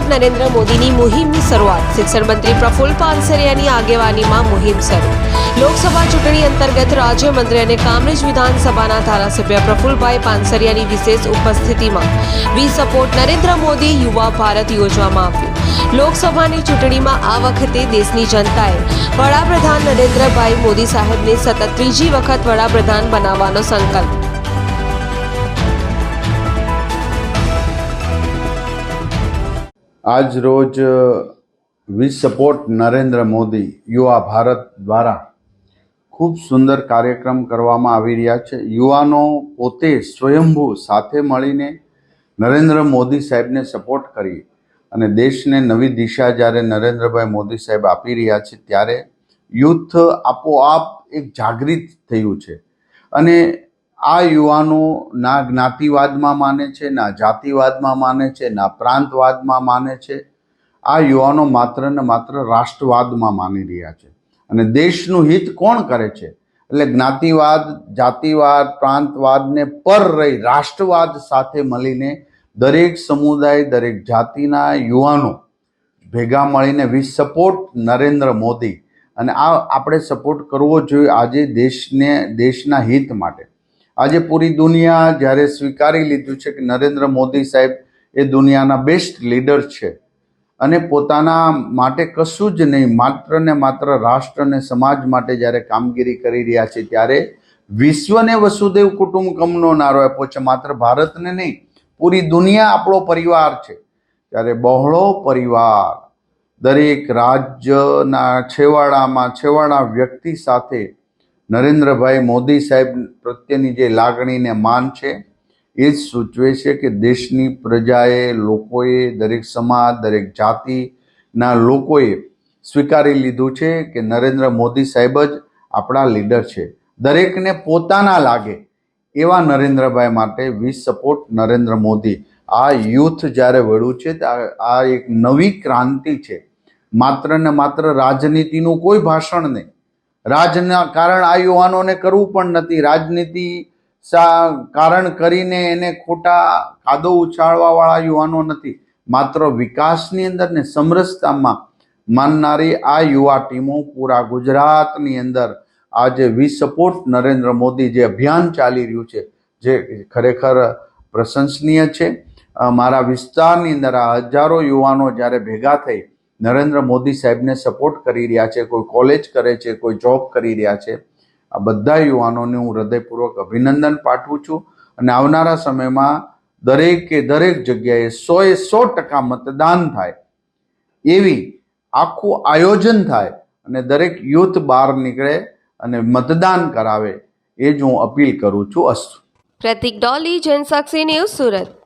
Support Narendra મોદીની મુહિમની શરૂઆત. શિક્ષણ મંત્રી પ્રફુલ્લ પાનસરિયાની આગેવાનીમાં મુહિમ શરૂ. લોકસભા ચૂંટણી અંતર્ગત રાજ્યમંત્રી અને કામરેજ વિધાનસભાના ધારાસભ્ય પ્રફુલભાઈ પાનસરિયાની વિશેષ ઉપસ્થિતિમાં વી સપોર્ટ નરેન્દ્ર મોદી યુવા ભારત યોજવામાં આવ્યું. લોકસભાની ચૂંટણીમાં આ વખતે દેશની જનતાએ વડાપ્રધાન નરેન્દ્રભાઈ મોદી સાહેબને સતત ત્રીજી વખત વડાપ્રધાન બનાવવાનો સંકલ્પ આજ રોજ વી સપોર્ટ નરેન્દ્ર મોદી યુવા ભારત દ્વારા ખૂબ સુંદર કાર્યક્રમ કરવામાં આવી રહ્યા છે. યુવાનો પોતે સ્વયંભૂ સાથે મળીને નરેન્દ્ર મોદી સાહેબને સપોર્ટ કરી અને દેશને નવી દિશા જ્યારે નરેન્દ્રભાઈ મોદી સાહેબ આપી રહ્યા છે ત્યારે યુથ આપોઆપ એક જાગૃત થયું છે. અને આ યુવાનો ના જ્ઞાતિવાદમાં માને છે, ના જાતિવાદમાં માને છે, ના પ્રાંતવાદમાં માને છે. આ યુવાનો માત્ર ને માત્ર રાષ્ટ્રવાદમાં માની રહ્યા છે. અને દેશનું હિત કોણ કરે છે? એટલે જ્ઞાતિવાદ, જાતિવાદ પ્રાંતવાદને પર રહી રાષ્ટ્રવાદ સાથે મળીને દરેક સમુદાય, દરેક જાતિના યુવાનો ભેગા મળીને વી સપોર્ટ નરેન્દ્ર મોદી. અને આ આપણે સપોર્ટ કરવો જોઈએ આજે દેશને, દેશના હિત માટે. આજે પૂરી દુનિયા જ્યારે સ્વીકારી લીધું છે કે નરેન્દ્ર મોદી સાહેબ એ દુનિયાના બેસ્ટ લીડર છે અને પોતાના માટે કશું જ નહીં, માત્ર ને માત્ર રાષ્ટ્ર અને સમાજ માટે જ્યારે કામગીરી કરી રહ્યા છે ત્યારે વિશ્વને વસુદેવ કુટુંબકમનો નારો આપ્યો છે. માત્ર ભારતને નહીં, પૂરી દુનિયા આપણો પરિવાર છે. ત્યારે બહોળો પરિવાર દરેક રાજ્યના છેવાડામાં છેવાડા વ્યક્તિ સાથે નરેન્દ્રભાઈ મોદી સાહેબ પ્રત્યેની જે લાગણીને માન છે, એ જ સૂચવે છે કે દેશની પ્રજાએ લોકોએ દરેક સમાજ, દરેક જાતિના લોકોએ સ્વીકારી લીધું છે કે નરેન્દ્ર મોદી સાહેબ જ આપણા લીડર છે. દરેકને પોતાના લાગે એવા નરેન્દ્રભાઈ માટે વી સપોર્ટ નરેન્દ્ર મોદી. આ યુથ જ્યારે વળ્યું છે આ એક નવી ક્રાંતિ છે. માત્ર ને માત્ર રાજનીતિનું કોઈ ભાષણ નહીં રાજના કારણ આ યુવાનોને કરવું પણ નથી. રાજનીતિ કારણ કરીને એને ખોટા કાદો ઉછાળવા વાળા યુવાનો નથી. માત્ર વિકાસની અંદર ને સમરસતામાં માનનારી આ યુવા ટીમો પૂરા ગુજરાતની અંદર આજે વી સપોર્ટ નરેન્દ્ર મોદી જે અભિયાન ચાલી રહ્યું છે, જે ખરેખર પ્રશંસનીય છે. મારા વિસ્તારની અંદર આ હજારો યુવાનો જ્યારે ભેગા થઈ નરેન્દ્ર મોદી સાહેબને સપોર્ટ કરી રહ્યા છે, કોઈ કોલેજ કરે છે, કોઈ જોબ કરી રહ્યા છે. આ બધા યુવાનોને હું હૃદયપૂર્વક અભિનંદન પાઠવું છું અને આવનારા સમયમાં દરેકે દરેક જગ્યાએ સોએ સો ટકા મતદાન થાય. એવી આખું આયોજન થાય અને દરેક યુથ બહાર નીકળે અને મતદાન કરાવે. એ જ હું અપીલ કરું છું અસ્તુ. પ્રતિક ડોલી, જનસાક્ષી ન્યૂઝ સુરત.